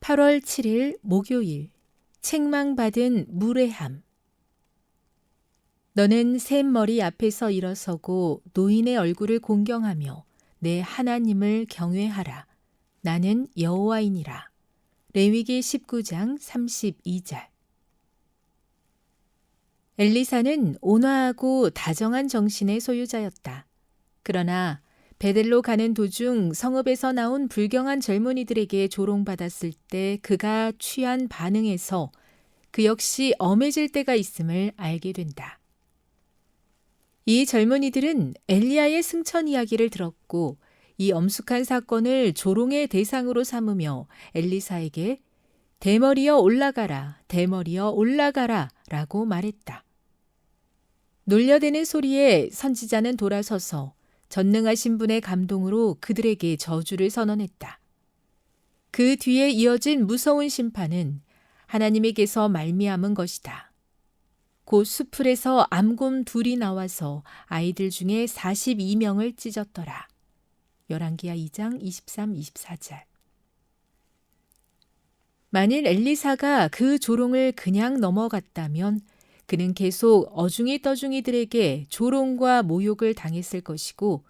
8월 7일 목요일 책망받은 무례함 너는 샘머리 앞에서 일어서고 노인의 얼굴을 공경하며 내 하나님을 경외하라. 나는 여호와이니라. 레위기 19장 32절 엘리사는 온화하고 다정한 정신의 소유자였다. 그러나 베델로 가는 도중 성읍에서 나온 불경한 젊은이들에게 조롱받았을 때 그가 취한 반응에서 그 역시 엄해질 때가 있음을 알게 된다. 이 젊은이들은 엘리야의 승천 이야기를 들었고 이 엄숙한 사건을 조롱의 대상으로 삼으며 엘리사에게 대머리여 올라가라, 대머리여 올라가라 라고 말했다. 놀려대는 소리에 선지자는 돌아서서 전능하신 분의 감동으로 그들에게 저주를 선언했다. 그 뒤에 이어진 무서운 심판은 하나님에게서 말미암은 것이다. 곧 수풀에서 암곰 둘이 나와서 아이들 중에 42명을 찢었더라. 열왕기하 2장 23, 24절. 만일 엘리사가 그 조롱을 그냥 넘어갔다면 그는 계속 어중이 떠중이들에게 조롱과 모욕을 당했을 것이고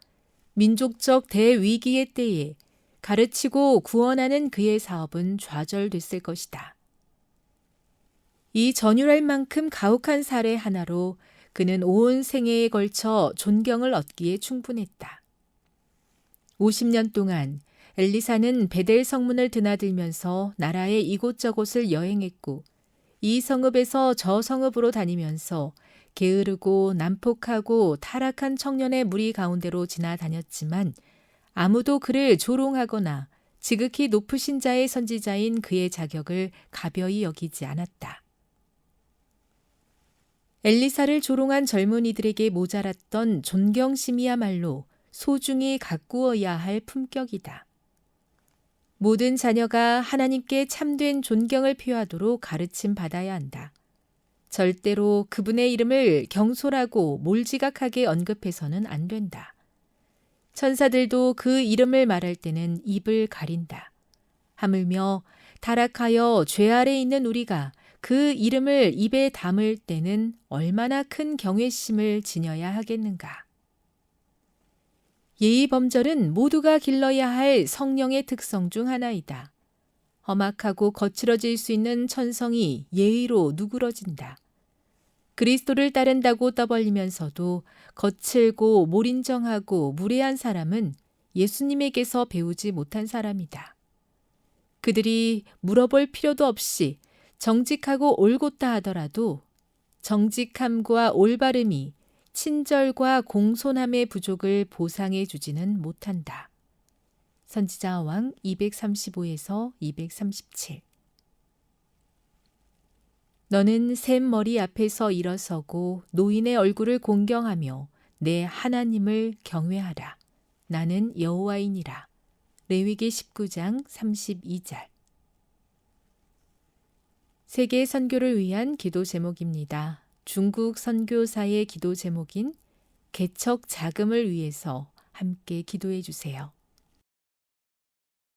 민족적 대위기의 때에 가르치고 구원하는 그의 사업은 좌절됐을 것이다. 이 전율할 만큼 가혹한 사례 하나로 그는 온 생애에 걸쳐 존경을 얻기에 충분했다. 50년 동안 엘리사는 베델 성문을 드나들면서 나라의 이곳저곳을 여행했고 이 성읍에서 저 성읍으로 다니면서 게으르고 난폭하고 타락한 청년의 무리 가운데로 지나다녔지만 아무도 그를 조롱하거나 지극히 높으신 자의 선지자인 그의 자격을 가벼이 여기지 않았다. 엘리사를 조롱한 젊은이들에게 모자랐던 존경심이야말로 소중히 가꾸어야 할 품격이다. 모든 자녀가 하나님께 참된 존경을 표하도록 가르침 받아야 한다. 절대로 그분의 이름을 경솔하고 몰지각하게 언급해서는 안 된다. 천사들도 그 이름을 말할 때는 입을 가린다. 하물며 타락하여 죄 아래 있는 우리가 그 이름을 입에 담을 때는 얼마나 큰 경외심을 지녀야 하겠는가. 예의 범절은 모두가 길러야 할 성령의 특성 중 하나이다. 험악하고 거칠어질 수 있는 천성이 예의로 누그러진다. 그리스도를 따른다고 떠벌리면서도 거칠고 몰인정하고 무례한 사람은 예수님에게서 배우지 못한 사람이다. 그들이 물어볼 필요도 없이 정직하고 올곧다 하더라도 정직함과 올바름이 친절과 공손함의 부족을 보상해 주지는 못한다. 선지자 왕 235에서 237 너는 샘 머리 앞에서 일어서고 노인의 얼굴을 공경하며 내 하나님을 경외하라. 나는 여호와이니라. 레위기 19장 32절 세계 선교를 위한 기도 제목입니다. 중국 선교사의 기도 제목인 개척 자금을 위해서 함께 기도해 주세요.